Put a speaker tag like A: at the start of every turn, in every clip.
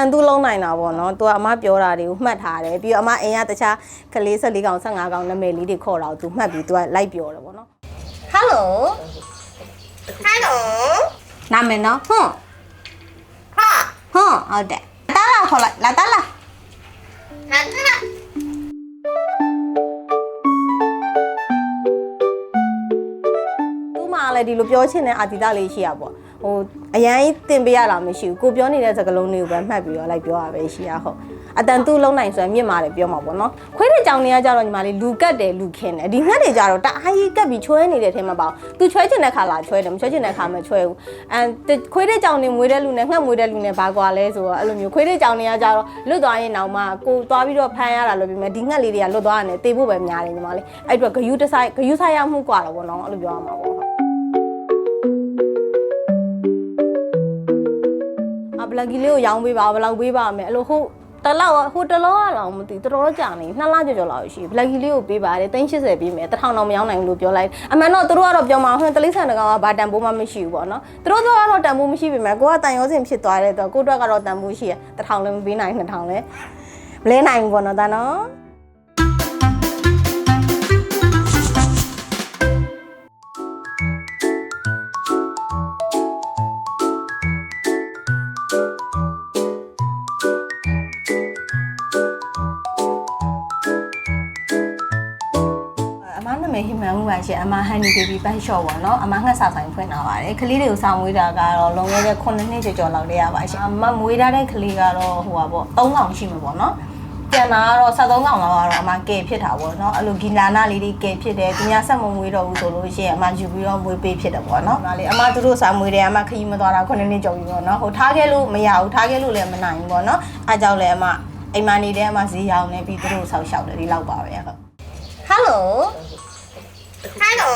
A: န်သူလုံးနိုင်တာပေါ့နော်သူကအမပြောတာတွေကိုမှတ်ထားတယ်ပြီးတော့အမအိမ်ကတခြားကလေး14ကောင်15ကောင်နာမည်လေးတွေခေါ်တာကိုသူမှတ်ပြီးသူကလိုက်ပြောတယ်ပေါ့နော်ဟယ်လို
B: Hello.
A: နာမည်နော်ဟွန်း
B: Ha.
A: ဟွန်းဟုတ်တယ်တားလာခေါ်လိုက်လာတားလာ
B: Nandra.
A: သူ့မှာလည်းဒီလိုပြောချင်တဲ့အာတိတလေးရှိရပေါ့ ဟိုအရင်တင်ပေးရတာမရှိဘူးကိုပြောနေတဲ့စကားလုံးတွေကိုပဲမှတ်ပြီးတော့လိုက်ပြောရပဲရှိရဟုတ်အတန်သူ့လုံးနိုင်ဆိုရင်မြင့်မာတယ်ပြောမှာပေါ့နော်ခွေးတဲ့ကြောင်တွေကကြတော့ညီမလေးလူကတ်တယ်လူခင်းတယ်ဒီငှက်တွေကြတော့တအားကြီးကတ်ပြီးချွဲနေတဲ့ထဲမှာပေါ့သူချွဲချင်တဲ့ခါလာချွဲတယ်မချွဲချင်တဲ့ခါမချွဲဘူးအမ်ခွေးတဲ့ကြောင်တွေမွေးတဲ့လူနဲ့ငှက်မွေးတဲ့လူနဲ့ဘာကွာလဲဆိုတော့အဲ့လိုမျိုးခွေးတဲ့ကြောင်တွေကကြတော့လွတ်သွားရင်နောက်မှကိုသွားပြီးတော့ဖမ်းရတာလို့ပြီးမယ်ဒီငှက်လေးတွေကလွတ်သွားရတယ်တေဖို့ပဲများတယ်ညီမလေးအဲ့တော့ဂယူတဆိုင်ဂယူဆိုင်ရမှုကွာတော့ပေါ့နော်အဲ့လိုပြောရမှာပေါ့ ဘလကီလေးကိုရောင်းပေးပါဘယ်လောက်ပေးပါမယ်အဲ့လိုဟိုတလောက်ဟိုတလောကလောက်မသိတော်တော်ကြာနေနှစ်လကြော်ကြော်လောက်ရှိဘလကီလေးကိုပေးပါတယ်380ပေးမယ်တထောင်တော့မရောင်းနိုင်ဘူးလို့ပြောလိုက်အမှန်တော့သူတို့ကတော့ပြောမှာဟိုတလိဆန်တကောင်ကဘာတန်ဖိုးမှမရှိဘူးပေါ့နော်သူတို့ကတော့တန်ဖိုးမရှိပေမဲ့ကိုကတန်ရောစင်ဖြစ်သွားတဲ့တော့ကိုအတွက်ကတော့တန်ဖိုးရှိရတထောင်လည်းမပေးနိုင်2000လည်းမလဲနိုင်ဘူးပေါ့နော်ဒါနော် ဟိမန်ဦးပါရှင်အမဟန်နီဘေဘီဘတ်ရှော့ပေါ့နော်အမငှက်စာဆိုင်ဖွင့်လာပါတယ်ကလေးတွေကိုစာမွေးတာကတော့လွန်ခဲ့တဲ့9နှစ်ကျော်ကျော်လောက်လေးရပါရှင်အမမွေးထားတဲ့ကလေးကတော့ဟိုပါပေါ့3កောင်ရှိမှာပေါ့နော်ကျန်တာကတော့73កောင်လောက်ကတော့အမကဲဖြစ်တာပေါ့နော်အဲ့လိုဂီလာနာလေးတွေကဲဖြစ်တယ်သူများဆက်မမွေးတော့ဘူးဆိုလို့ရှိရင်အမယူပြီးတော့မွေးပေးဖြစ်တယ်ပေါ့နော်ဒါလေးအမသူတို့စာမွေးတယ်အမခရီးမသွားတာ9နှစ်ကျော်ပြီပေါ့နော်ဟိုထားခဲ့လို့မရဘူးထားခဲ့လို့လည်းမနိုင်ဘူးပေါ့နော်အားကြောင့်လည်းအမအိမ်မနေတဲ့အမဈေးရောင်းနေပြီးသူတို့ဆောက်ရှောက်တယ်ဒီလောက်ပါပဲဟုတ် ဟယ်လို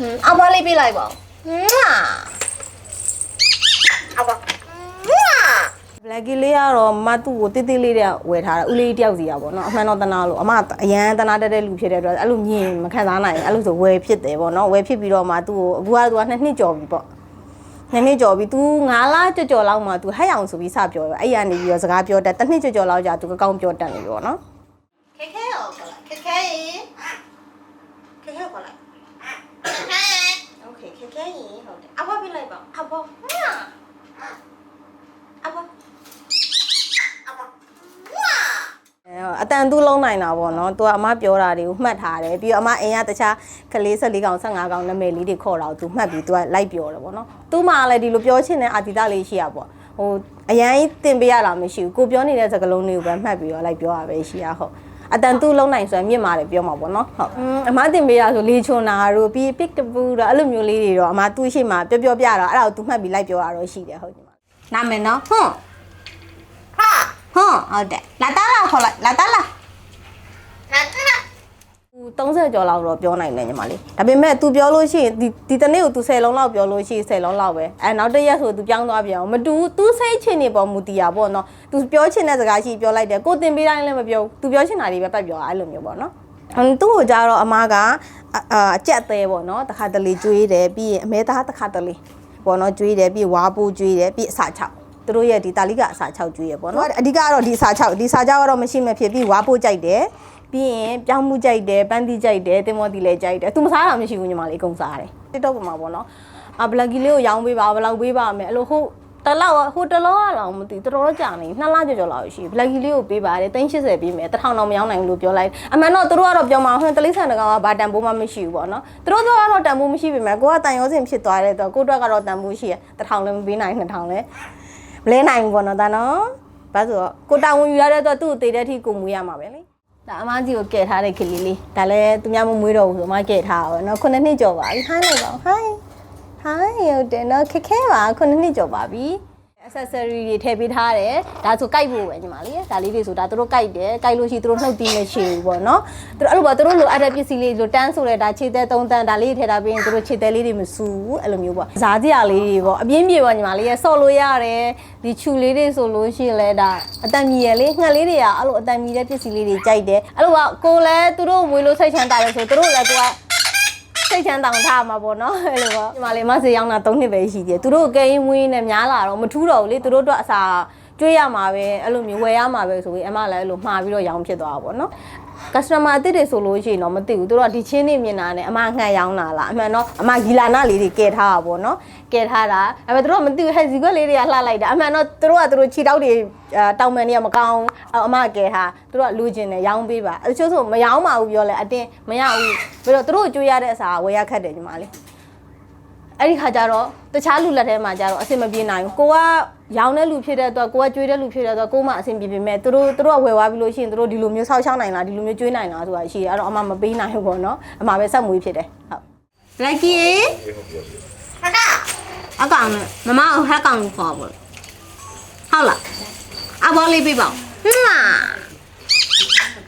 B: Hello.
A: အမလေးပေးလိုက်ပါဦး
B: Mwah. Aba. Mwah.
A: ဘလက်ကီလေးကတော့မတူကိုတိတိလေးတဲ့ဝယ်ထားတာဦးလေးတယောက်စီရပါတော့အမှန်တော့တနာလို့အမအရန်တနာတက်တဲ့လူဖြစ်တဲ့အတွက်အဲ့လိုမြင်မခံစားနိုင်ဘူးအဲ့လိုဆိုဝယ်ဖြစ်တယ်ပေါ့နော်ဝယ်ဖြစ်ပြီးတော့မှသူ့ကိုအခုကသူကနှစ်နှစ်ကျော်ပြီပေါ့နှစ်နှစ်ကျော်ပြီ तू 9လကြော်ကြော်လောက်မှ तू ဟက်အောင်ဆိုပြီးစပြောတယ်အဲ့ရနေပြီးတော့စကားပြောတတ်တစ်နှစ်ကြော်ကြော်လောက်ကြာ तू ကောင်းပြောတတ်နေပြီပေါ့နော်
B: Keke o kola. Keke. Keke kola. Keke.
A: โอเคခဲခဲရင်ဟုတ်တယ်အဘပြလိုက်ပါအဘ
B: Mwah.
A: အဘ
B: Aba. Mwah.
A: အတန်သူ့လုံးနိုင်တာပေါ့နော်သူကအမပြောတာတွေကိုမှတ်ထားတယ်ပြီးတော့အမအိမ်ကတခြားကလေး14ကောင်15ကောင်နာမည်လေးတွေခေါ်တာကိုသူမှတ်ပြီးသူကလိုက်ပြောတယ်ပေါ့နော်သူ့မှာလည်းဒီလိုပြောချင်တဲ့အာတိတလေးရှိရပေါ့ဟိုအရန်ကြီးတင်ပေးရတာမရှိဘူးကိုပြောနေတဲ့စကားလုံးတွေကိုပဲမှတ်ပြီးတော့လိုက်ပြောရပဲရှိရဟုတ် အတန်သူ့လုံးနိုင်ဆိုရင်မြင့်မာတယ်ပြောမှာပေါ့နော်ဟုတ်အမတင်ပေးရဆိုလေချုံနာတို့ပြီး pick the boo တော့အဲ့လိုမျိုးလေးတွေတော့အမသူ့ရှိမှပြောပြောပြတော့အဲ့ဒါကိုသူမှတ်ပြီးလိုက်ပြောရတော့ရှိတယ်ဟုတ်ညီမနာမည်နော်ဟွန်း
B: Ha.
A: ဟွန်းဟုတ်တယ်လာတာလာခေါ်လိုက်လာတာလာ
B: Nandra.
A: 30ကျော်လောက်တော့ပြောနိုင်တယ်ညီမလေးဒါပေမဲ့ तू ပြောလို့ရှိရင်ဒီဒီတနေ့ကို तू 10လုံးလောက်ပြောလို့ရှိရင်10လုံးလောက်ပဲအဲနောက်တစ်ရက်ဆို तू ပြောင်းသွားပြန်အောင်မတူဘူး तू စိတ်ချင်နေပေါ်မူတည်ရပေါ့နော် तू ပြောချင်တဲ့စကားရှိပြောလိုက်တယ်ကိုတင်ပေးတိုင်းလည်းမပြောဘူး तू ပြောချင်တာတွေပဲပတ်ပြောတာအဲ့လိုမျိုးပေါ့နော်အမ်သူ့ကိုကြတော့အမားကအအာအကြက်သေးပေါ့နော်တစ်ခါတလေကျွေးတယ်ပြီးရင်အမဲသားတစ်ခါတလေပေါ့နော်ကျွေးတယ်ပြီးဝါပိုးကျွေးတယ်ပြီးအစာချောက်သူတို့ရဲ့ဒီတာလီကအစာချောက်ကျွေးရပေါ့နော်အဓိကတော့ဒီအစာချောက်ဒီအစာချောက်ကတော့မရှိမဖြစ်ပြီးဝါပိုးကြိုက်တယ် ပြီးရင်ပြောင်းမှုကြိုက်တယ်ပန်းသီးကြိုက်တယ်တင်မောတီလည်းကြိုက်တယ်သူမစားတာမရှိဘူးညီမလေးအကုန်စားတယ် TikTok ပေါ်မှာပေါ့နော်အဘလကီလေးကိုရောင်းပေးပါဘယ်လောက်ပေးပါမယ်အဲ့လိုဟိုတလောက်ဟိုတလောကလောက်မသိတော်တော်ကြာနေနှစ်လကြော်ကြော်လောက်ရှိဘလကီလေးကိုပေးပါတယ်380ပေးမယ်တထောင်တော့မရောင်းနိုင်ဘူးလို့ပြောလိုက်အမှန်တော့သူတို့ကတော့ပြောမှာဟိုတလိဆန်တကောင်ကဘာတန်ဖိုးမှမရှိဘူးပေါ့နော်သူတို့ကတော့တန်ဖိုးမရှိပေမဲ့ကိုကတန်ရောစင်ဖြစ်သွားတဲ့တော့ကိုအတွက်ကတော့တန်ဖိုးရှိရတထောင်လည်းမပေးနိုင်2000လည်းမလဲနိုင်ဘူးပေါ့နော်ဒါနော်ဘာဆိုတော့ကိုတာဝန်ယူရတဲ့တော့သူ့ကိုတည်တဲ့အထိကိုမူရမှာပဲလေ ဒါအမကြီးကိုကဲထားတဲ့ကလေးလေးဒါလည်းသူများမမွေးတော့ဘူးဆိုအမကဲထားတာပဲเนาะခုနှစ်နှစ်ကျော်ပါပြီဟိုင်းလိုက်ပါဟိုင်းဟိုင်းဟုတ်တယ်เนาะခက်ခဲပါခုနှစ်နှစ်ကျော်ပါပြီ accessory တွေထည့်ပေးထားတယ်ဒါဆိုကြိုက်ဖို့ပဲညီမလေးဒါလေးတွေဆိုဒါတို့ကြိုက်တယ်ကြိုက်လို့ရှိရင်တို့နှုတ်တီးနဲ့ရှည်ဘူးပေါ့နော်တို့အဲ့လိုပေါ့တို့လိုအပ်တဲ့ပစ္စည်းလေးလိုတန်းဆိုတဲ့ဒါခြေသေးသုံးတန်းဒါလေးထည့်ထားပေးရင်တို့ခြေသေးလေးတွေမစူဘူးအဲ့လိုမျိုးပေါ့ဇာတိရလေးတွေပေါ့အပြင်းပြေပေါ့ညီမလေးရဆော့လို့ရတယ်ဒီခြူလေးတွေဆိုလို့ရှိရင်လည်းဒါအတန်မြည်ရလေးငှက်လေးတွေကအဲ့လိုအတန်မြည်တဲ့ပစ္စည်းလေးတွေကြိုက်တယ်အဲ့လိုကကိုလည်းတို့ဝေလို့စိတ်ချမ်းသာတယ်ဆိုတို့လည်းသူက စိတ်ချမ်းတောင်ထားမှာပေါ့နော်အဲ့လိုပေါ့ဒီမှာလေမဆေးရောင်းတာ၃နှစ်ပဲရှိသေးတယ်သူတို့ကဲရင်ဝင်းနဲ့များလာတော့မထူးတော့ဘူးလေသူတို့တော့အစာကျွေးရမှာပဲအဲ့လိုမျိုးဝယ်ရမှာပဲဆိုပြီးအမလည်းအဲ့လိုမှားပြီးတော့ရောင်းဖြစ်သွားတာပေါ့နော် customer အစ်စ်တွေဆိုလို့ရှိရင်တော့မသိဘူးသူတို့ကဒီချင်းနေမြင်တာနဲ့အမငှက်ရောင်းတာလားအမှန်တော့အမဂီလာနာလေးတွေကဲထားတာပေါ့နော်ကဲထားတာအဲ့မဲ့သူတို့ကမသိဘူးဟဲ့ဇီကွက်လေးတွေကလှလိုက်တာအမှန်တော့သူတို့ကသူတို့ခြေတောက်တွေအာတောင်ပန်တွေကမကောင်းအဲ့အမကဲထားသူတို့ကလူကျင်တယ်ရောင်းပေးပါအဲ့ချို့ဆိုမရောင်းပါဘူးပြောလဲအတင်းမရဘူးပြီးတော့သူတို့ကြွေးရတဲ့အစာကဝယ်ရခက်တယ်ညီမလေးအဲ့ဒီခါကျတော့တခြားလူလက်ထဲမှာကျတော့အဆင်မပြေနိုင်ဘူးကိုက ရောင်းတဲ့လူဖြစ်တဲ့အတွက်ကိုကကြွေးတဲ့လူဖြစ်တဲ့အတွက်ကိုမှအဆင်ပြေပေမဲ့သူတို့သူတို့ကဝယ်သွားပြီးလို့ရှိရင်သူတို့ဒီလိုမျိုးဆောက်ရှောက်နိုင်လားဒီလိုမျိုးကြွေးနိုင်လားဆိုတာရှိတယ်အဲ့တော့အမမပေးနိုင်ဘူးပေါ့နော်အမပဲဆက်မွေးဖြစ်တယ်ဟုတ် Lucky ဟာကအကောင်နဲ့မမကိုဟက်ကောင်ကိုခေါ်ပါဟုတ်လားအဘောလေးပြပါဟွန်း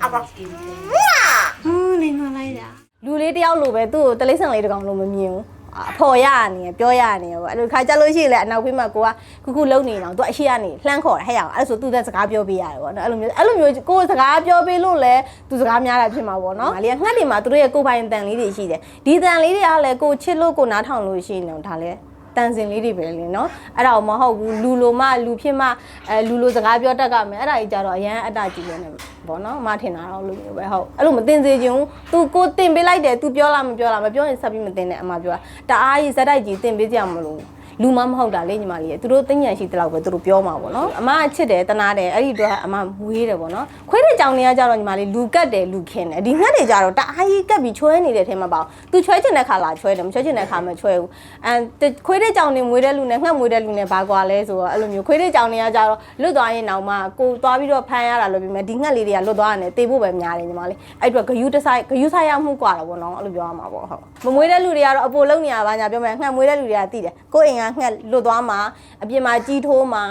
B: အဘော
A: ဟွန်းနေလာလိုက်တာလူလေးတယောက်လိုပဲသူ့ကိုတလေးဆန်လေးတကောင်လိုမမြင်ဘူး အဖော်ရရနေပြောရရနေပေါ့အဲ့လိုခါကြလို့ရှိရင်လည်းအနောက်ဖေးမှာကိုကခုခုလုံနေအောင်သူအရှိကနေလှမ်းခေါ်တယ်ဟဲ့အောင်အဲ့ဒါဆိုသူတဲ့စကားပြောပေးရတယ်ပေါ့နော်အဲ့လိုမျိုးအဲ့လိုမျိုးကိုယ်စကားပြောပေးလို့လည်းသူစကားများတာဖြစ်မှာပေါ့နော်ဒါလေးကငှက်တွေမှာသူတို့ရဲ့ကိုယ်ပိုင်တန်လေးတွေရှိတယ်ဒီတန်လေးတွေကလည်းကိုချစ်လို့ကိုနားထောင်လို့ရှိရင်တော့ဒါလည်း တန်စင်လေးတွေပဲလေနော်အဲ့ဒါကိုမဟုတ်ဘူးလူလိုမှလူဖြစ်မှအဲလူလိုစကားပြောတတ်ကမယ်အဲ့ဒါကြီးကြတော့အရန်အတ္တကြီးနေတယ်ပေါ့နော်မထင်တာတော့လို့မျိုးပဲဟုတ်အဲ့လိုမတင်စေချင်ဘူး तू ကိုတင်ပေးလိုက်တယ် तू ပြောလားမပြောလားမပြောရင်ဆက်ပြီးမတင်နဲ့အမပြောတာတအားကြီးဇက်တိုက်ကြီးတင်ပေးကြမလို့ လူမမဟုတ်တာလေညီမလေးသူတို့သိဉဏ်ရှိတဲ့လောက်ပဲသူတို့ပြောမှာပေါ့နော်အမကချစ်တယ်တနာတယ်အဲ့ဒီတော့အမမွေးတယ်ပေါ့နော်ခွေးတဲ့ကြောင်တွေကကြတော့ညီမလေးလူကတ်တယ်လူခင်းတယ်ဒီငှက်တွေကြတော့တအားကြီးကတ်ပြီးချွဲနေတဲ့ထဲမှာပေါ့သူချွဲချင်တဲ့ခါလာချွဲတယ်မချွဲချင်တဲ့ခါမချွဲဘူးအဲခွေးတဲ့ကြောင်တွေမွေးတဲ့လူနဲ့ငှက်မွေးတဲ့လူနဲ့ဘာကွာလဲဆိုတော့အဲ့လိုမျိုးခွေးတဲ့ကြောင်တွေကကြတော့လွတ်သွားရင်တော့မှကိုသွားပြီးတော့ဖမ်းရတာလို့ပြီးမယ်ဒီငှက်လေးတွေကလွတ်သွားရတယ်တေးဖို့ပဲများတယ်ညီမလေးအဲ့အတွက်ဂယူးတစ်ဆိုင်ဂယူးဆိုင်ရမှုကွာတော့ပေါ့နော်အဲ့လိုပြောရမှာပေါ့ဟုတ်မမွေးတဲ့လူတွေကတော့အပိုလုံးနေရပါညာပြောမယ်ငှက်မွေးတဲ့လူတွေကသိတယ်ကိုယ့်အိမ်ကငှက်လွတ်သွားမှာအပြင်မှာကြီးထိုးမှာ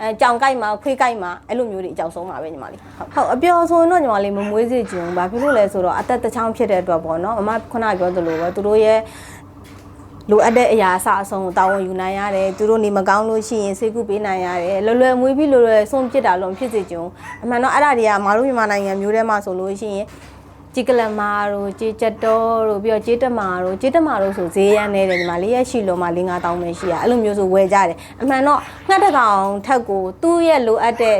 A: အဲကြောင်ကိုက်မှာခွေးကိုက်မှာအဲ့လိုမျိုးတွေအကြောက်ဆုံးပါပဲညီမလေးဟုတ်ဟုတ်အပျော်ဆိုရင်တော့ညီမလေးမမွေးစေချင်ဘူးဘာဖြစ်လို့လဲဆိုတော့အသက်တစ်ချောင်းဖြစ်တဲ့အတွက်ပေါ့နော်အမခုနကပြောသလိုပဲသူတို့ရဲ့လိုအပ်တဲ့အရာအစအဆုံးကိုတာဝန်ယူနိုင်ရတယ်သူတို့နေမကောင်းလို့ရှိရင်စိတ်ကူးပေးနိုင်ရတယ်လွယ်လွယ်မွေးပြီးလွယ်လွယ်ဆုံးပြစ်တာလုံးဖြစ်စေချင်ဘူးအမှန်တော့အဲ့ဒါတွေကမတို့မြန်မာနိုင်ငံမျိုးထဲမှာဆိုလို့ရှိရင် ကြေကလမာတို့ကြေကြတော်တို့ပြီးတော့ကြေတမာတို့ကြေတမာတို့ဆိုဈေးရမ်းနေတယ်ဒီမှာလေးရက်ရှိလုံးမှာ၄5000ပဲရှိရအဲ့လိုမျိုးဆိုဝယ်ကြတယ်အမှန်တော့ငှက်တကောင်ထက်ကိုသူ့ရဲ့လိုအပ်တဲ့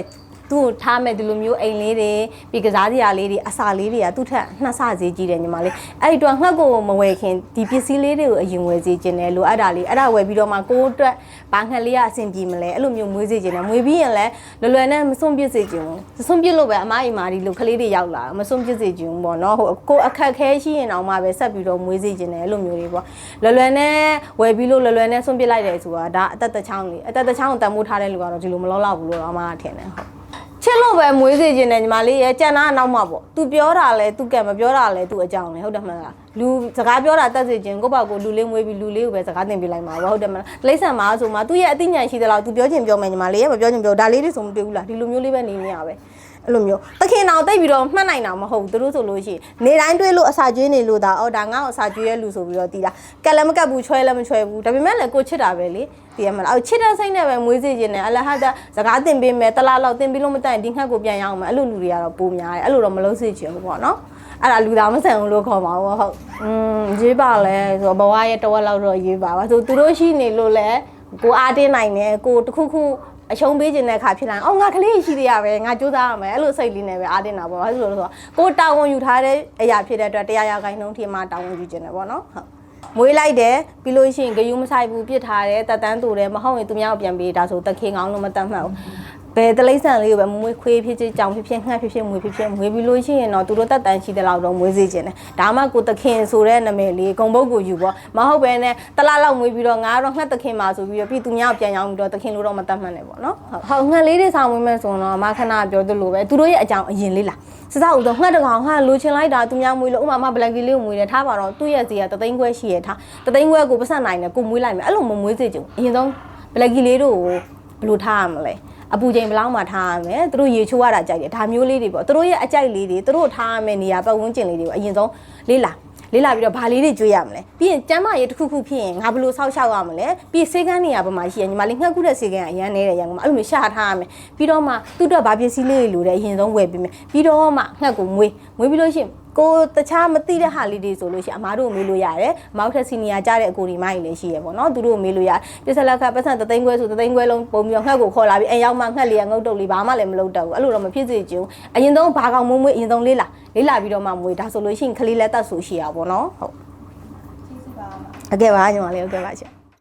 A: သူ့ကိုထားမဲ့ဒီလိုမျိုးအိမ်လေးတွေပြီးကစားစရာလေးတွေအစာလေးတွေကသူ့ထက်နှစ်ဆဈေးကြီးတယ်ညီမလေးအဲ့ဒီတော့ငှက်ကိုမဝယ်ခင်ဒီပစ္စည်းလေးတွေကိုအရင်ဝယ်စေခြင်းတယ်လိုအပ်တာလေးအဲ့ဒါဝယ်ပြီးတော့မှကိုယ့်အတွက်ဘာငှက်လေးကအဆင်ပြေမလဲအဲ့လိုမျိုးမွေးစေခြင်းတယ်မွေးပြီးရင်လည်းလွယ်လွယ်နဲ့မစွန့်ပစ်စေခြင်းဘူးစွန့်ပစ်လို့ပဲအမအိမ်မာဒီလိုကလေးတွေရောက်လာမစွန့်ပစ်စေခြင်းဘူးပေါ့နော်ဟိုကိုယ်အခက်ခဲရှိရင်တော့မှပဲဆက်ပြီးတော့မွေးစေခြင်းတယ်အဲ့လိုမျိုးတွေပေါ့လွယ်လွယ်နဲ့ဝယ်ပြီးလို့လွယ်လွယ်နဲ့စွန့်ပစ်လိုက်တယ်ဆိုတာဒါအသက်တစ်ချောင်းလေးအသက်တစ်ချောင်းကိုတန်ဖိုးထားတဲ့လူကတော့ဒီလိုမလောက်လောက်ဘူးလို့တော့အမကထင်တယ်ဟုတ် ချစ်လို့ပဲမွေးစေခြင်းနဲ့ညီမလေးရဲ့ကြံတာအနောက်မှာပေါ့။ तू ပြောတာလဲ तू ကံမပြောတာလဲ तू အကြောင်းလဲဟုတ်တယ်မလား။ လူစကားပြောတာတက်စေခြင်းကိုယ့်ဘောက်ကိုလူလေးမွေးပြီးလူလေးကိုပဲစကားသင်ပေးလိုက်မှာပေါ့ဟုတ်တယ်မလား။တိရစ္ဆာန်မှာဆိုမှသူ့ရဲ့အသိဉာဏ်ရှိသလား तू ပြောခြင်းပြောမယ်ညီမလေးရဲ့မပြောခြင်းပြောဒါလေးတွေဆိုမတွေ့ဘူးလားဒီလိုမျိုးလေးပဲနေနေရပဲ။အဲ့လိုမျိုးတခင်အောင်တိတ်ပြီးတော့မှတ်နိုင်တာမဟုတ်ဘူးသူတို့ဆိုလို့ရှိရင်နေတိုင်းတွေ့လို့အစာကျွေးနေလို့ဒါအော်ဒါငါ့ကိုအစာကျွေးရလူဆိုပြီးတော့တီးတာကက်လည်းမကတ်ဘူးချွဲလည်းမချွဲဘူးဒါပေမဲ့လည်းကိုချစ်တာပဲလေတည်ရမလားအော်ချစ်တဲ့စိတ်နဲ့ပဲမွေးစေခြင်းနဲ့အလဟဒစကားတင်ပေးမယ်တလားလောက်တင်ပြီးလို့မတိုင်ဒီငှက်ကိုပြန်ရအောင်မယ်အဲ့လိုလူတွေကတော့ပိုများတယ်အဲ့လိုတော့မလုပ်စေချင်ဘူးပေါ့နော် အဲ့ဒါလူသားမဆန်ဘူးလို့ခေါ်ပါဘောဟုတ်อืมရေးပါလဲဆိုတော့ဘဝရဲ့တဝက်လောက်တော့ရေးပါပါဆိုသူတို့ရှိနေလို့လဲကိုအားတင်းနိုင်တယ်ကိုတခုခုအရှုံးပေးခြင်းတဲ့အခါဖြစ်လာရင်အော်ငါကလေးရှိသေးရပဲငါစူးစမ်းရမယ်အဲ့လိုစိတ်လေးနဲ့ပဲအားတင်တာပေါ့ဘာလို့လဲဆိုတော့ကိုတာဝန်ယူထားတဲ့အရာဖြစ်တဲ့အတွက်တရားရဂိုင်းနှုန်းထိမှတာဝန်ယူခြင်းတယ်ပေါ့နော်ဟုတ်မွေးလိုက်တယ်ပြီးလို့ရှိရင်ဂယုမဆိုင်ဘူးပြစ်ထားတယ်တက်တန်းတူတယ်မဟုတ်ရင်သူများကိုပြန်ပေးဒါဆိုတခင်ကောင်းလို့မတတ်မှတ်ဘူး ဘယ်တလိမ့်ဆန်လေးကိုပဲမွေးခွေးဖြစ်ဖြစ်ကြောင်ဖြစ်ဖြစ်ငှက်ဖြစ်ဖြစ်မွေးဖြစ်ဖြစ်မွေးပြီးလို့ရှိရင်တော့သူတို့တက်တန်းရှိတဲ့လောက်တော့မွေးစေခြင်းတယ်ဒါမှကိုတခင်ဆိုတဲ့နာမည်လေးဂုံပုတ်ကိုယူပေါ့မဟုတ်ပဲနဲ့တလားလောက်မွေးပြီးတော့ငါတော့ငှက်တခင်ပါဆိုပြီးတော့ပြီးသူများကိုပြန်ရောင်းပြီးတော့တခင်လို့တော့မတတ်မှတ်နဲ့ပေါ့နော်ဟုတ်ဟုတ်ငှက်လေးတွေဆောင်ဝင်မဲ့ဆိုတော့မခဏပြောသလိုပဲသူတို့ရဲ့အကြောင်းအရင်လေးလားစစဦးတော့ငှက်တကောင်ဟာလိုချင်လိုက်တာသူများမွေးလို့ဥမာမဘလက်ကီလေးကိုမွေးတယ်ထားပါတော့သူ့ရဲ့စီကတသိန်းခွဲရှိရထားတသိန်းခွဲကိုပတ်စံနိုင်တယ်ကိုမွေးလိုက်မယ်အဲ့လိုမမွေးစေချင်ဘူးအရင်ဆုံးဘလက်ကီလေးတို့ကိုဘယ်လိုထားရမလဲ အပူချိန်ဘယ်လောက်မှထားရမလဲသူတို့ရေချိုးရတာကြိုက်တယ်ဒါမျိုးလေးတွေပေါ့သူတို့ရဲ့အကြိုက်လေးတွေသူတို့ထားရမယ့်နေရာပတ်ဝန်းကျင်လေးတွေကိုအရင်ဆုံးလေးလာလေးလာပြီးတော့ဗာလေးတွေကျွေးရမလဲပြီးရင်ကျမ်းမာရေးတစ်ခုခုဖြစ်ရင်ငါဘယ်လိုဆောက်ရှောက်ရမလဲပြီးစေကန်းနေရပါမှာရှိရင်ညီမလေးငှက်ကုတဲ့စေကန်းအရန်နေတဲ့ရန်ကုန်မှာအဲ့လိုမျိုးရှာထားရမယ်ပြီးတော့မှသူ့အတွက်ဗာပစ္စည်းလေးတွေလိုတဲ့အရင်ဆုံးဝယ်ပေးမယ်ပြီးတော့မှငှက်ကိုမွေးမွေးပြီးလို့ရှိရင် ကိုတခြားမသိတဲ့ဟာလေးတွေဆိုလို့ရှိရင်အမားတို့ကိုမေးလို့ရတယ်အမောက်ထက်စီနီယာကြားတဲ့အကိုဒီမိုင်းလည်းရှိရပေါ့နော်သူတို့ကိုမေးလို့ရတယ်ပြဿလက်ခပတ်စံတသိန်းခွဲဆိုတသိန်းခွဲလုံးပုံပြီးတော့ငှက်ကိုခေါ်လာပြီးအရောက်မှငှက်လေးကငုတ်တုတ်လေးဘာမှလည်းမလုပ်တော့ဘူးအဲ့လိုတော့မဖြစ်စေချင်ဘူးအရင်ဆုံးဘာကောင်မွေးမွေးအရင်ဆုံးလေးလာလေးလာပြီးတော့မှမွေးဒါဆိုလို့ရှိရင်ခလေးလက်တက်ဆူရှိရပါပေါ့နော်ဟုတ်
C: ကျေးဇူးပါအမ
A: ဟုတ်ကဲ့ပါညီမလေးဟုတ်ကဲ့ပါရှင်